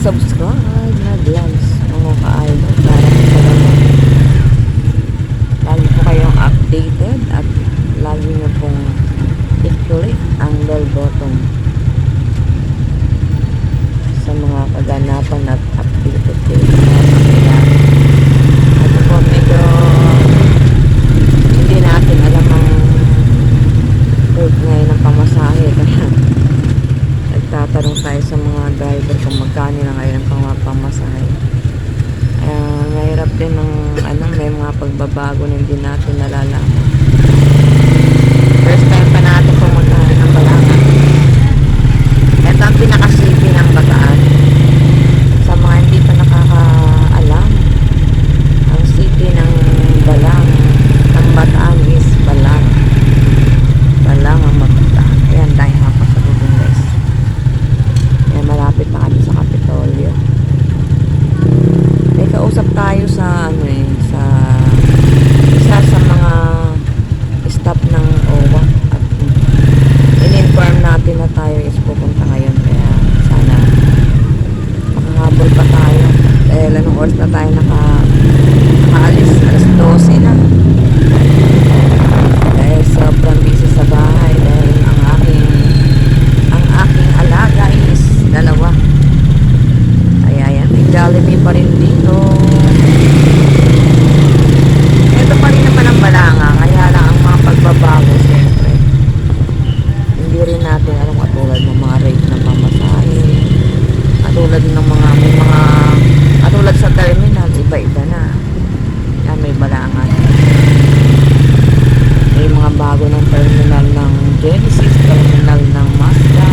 estamos claros. Jollibee pa rin dito. Ito pa rin naman ang balanga. Kaya lang ang mga pagbabago, siyempre. Hindi rin natin alam katulad ng mga rate ng pamasahe. Katulad ng mga, mga, katulad sa terminal, iba-iba na. Kaya may balanga. May mga bago ng terminal ng Genesis, terminal ng Mazda.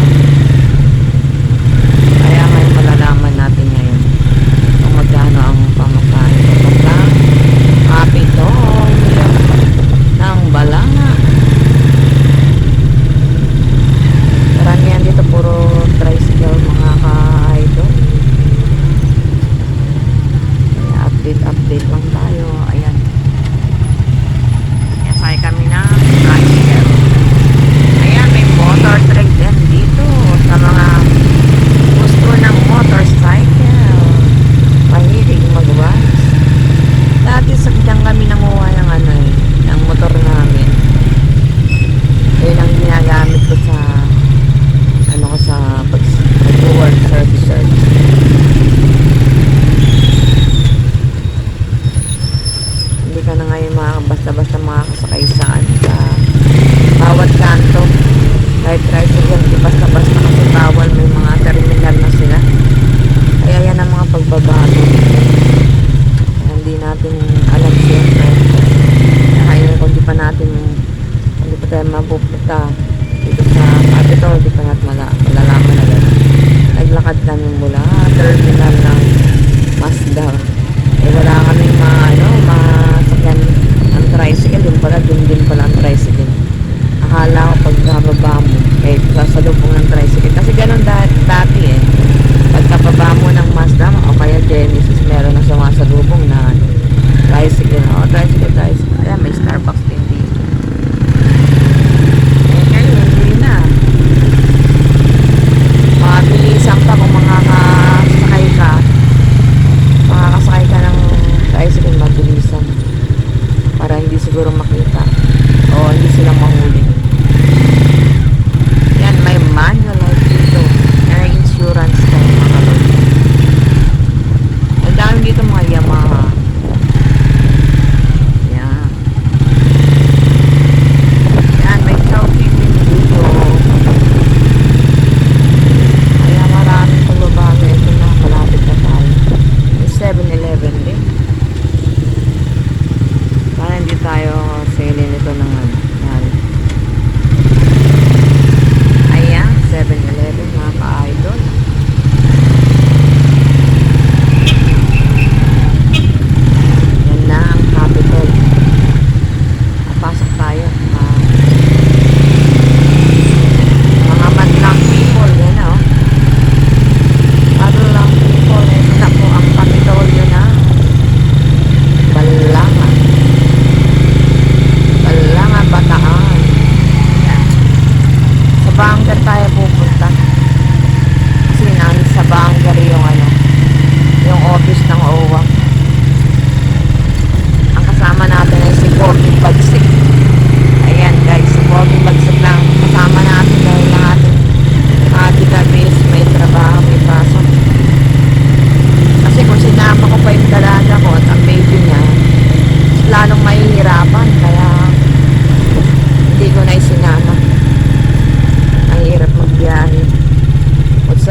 update update lang tayo. Ayan. Nasay kami na tricycle ayan may motor tricycle nakasakay saan sa bawat kanto. Kahit tricycle hindi basta basta kasi bawal may mga terminal na sila. Kaya yan ang mga pagbabago. Kaya hindi natin alam siyempre kaya yun kung di pa natin hindi pa tayo mapupunta dito sa kapito hindi pa natin mala, malalaman na lang. Naglakad kami mula terminal ng Mazda. Eh wala tricycle, yun pala, dun din pala ang tricycle. Akala ko pag nababa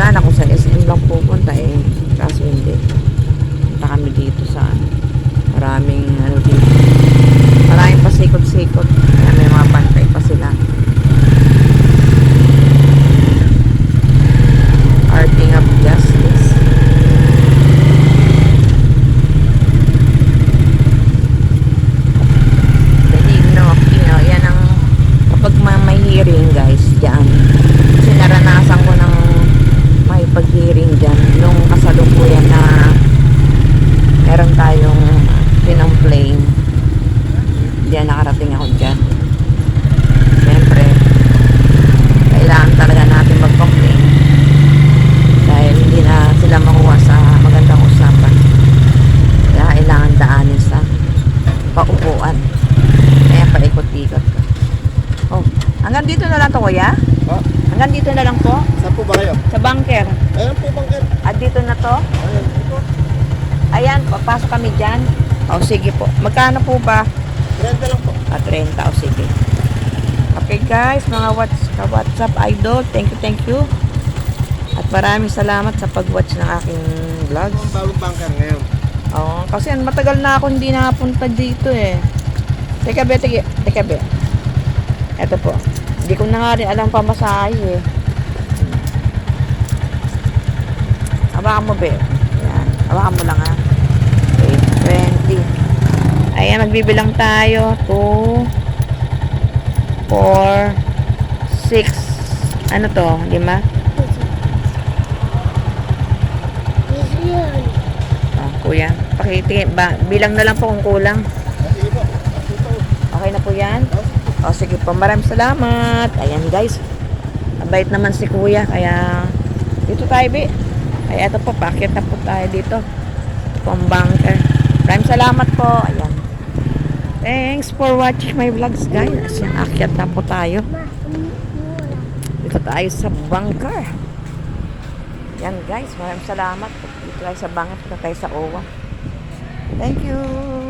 sana kung sa SM lang pupunta eh. Kaso hindi. Punta kami dito sa. Maraming ano dito. Maraming pasikot-sikot. Kaya may mga pantay pa sila. Arting of Justice. Benigno Aquino. Yan ang kapag may, may hearing guys, dyan. Kasi naranasan ko ng may pag-hearing dyan nung kasalukuyan na meron tayong pinomplain. Diyan nakarating ako dyan. Siyempre, kailangan talaga natin mag-complain dahil hindi na sila makuha sa magandang usapan. Kaya kailangan daanin sa paupuan. Kaya paikot-ikot ka. Oh, hanggang dito na lang to kuya? Ha? Hanggang dito na lang po? Saan po ba kayo? Sa bunker. Ayan po, bangker. At dito na to? Ayan po. Ayan, papasok kami dyan. O, sige po. Magkano po ba? Renta lang po. At 30. O, sige. Okay guys, mga whats WhatsApp idol, thank you, thank you. At maraming salamat sa pag-watch ng aking vlogs. Ang bagong bangker ngayon. Oo, kasi matagal na ako hindi nakapunta dito eh. Teka be, teka, teka be. Eto po. Hindi ko na nga rin alam pamasahe eh. Hawakan mo be. Ayan. Hawakan mo lang ha. Okay, 20. Ayan, magbibilang tayo. 2, 4, 6. Ano to? Lima? Ah, kuya. Pakitingin. Ba, bilang na lang po kung kulang. Okay na po yan? O sige po, maraming salamat. Ayan guys. Mabait naman si kuya. Kaya dito tayo, Bi. Ay, eto po, pakit na po tayo dito. Ito po ang bunker. Maraming salamat po. Ayan. Thanks for watching my vlogs, guys. Akyat na po tayo. Dito tayo sa bunker. Yan guys, maraming salamat. Dito tayo sa bunker, dito tayo sa OWA. Thank you.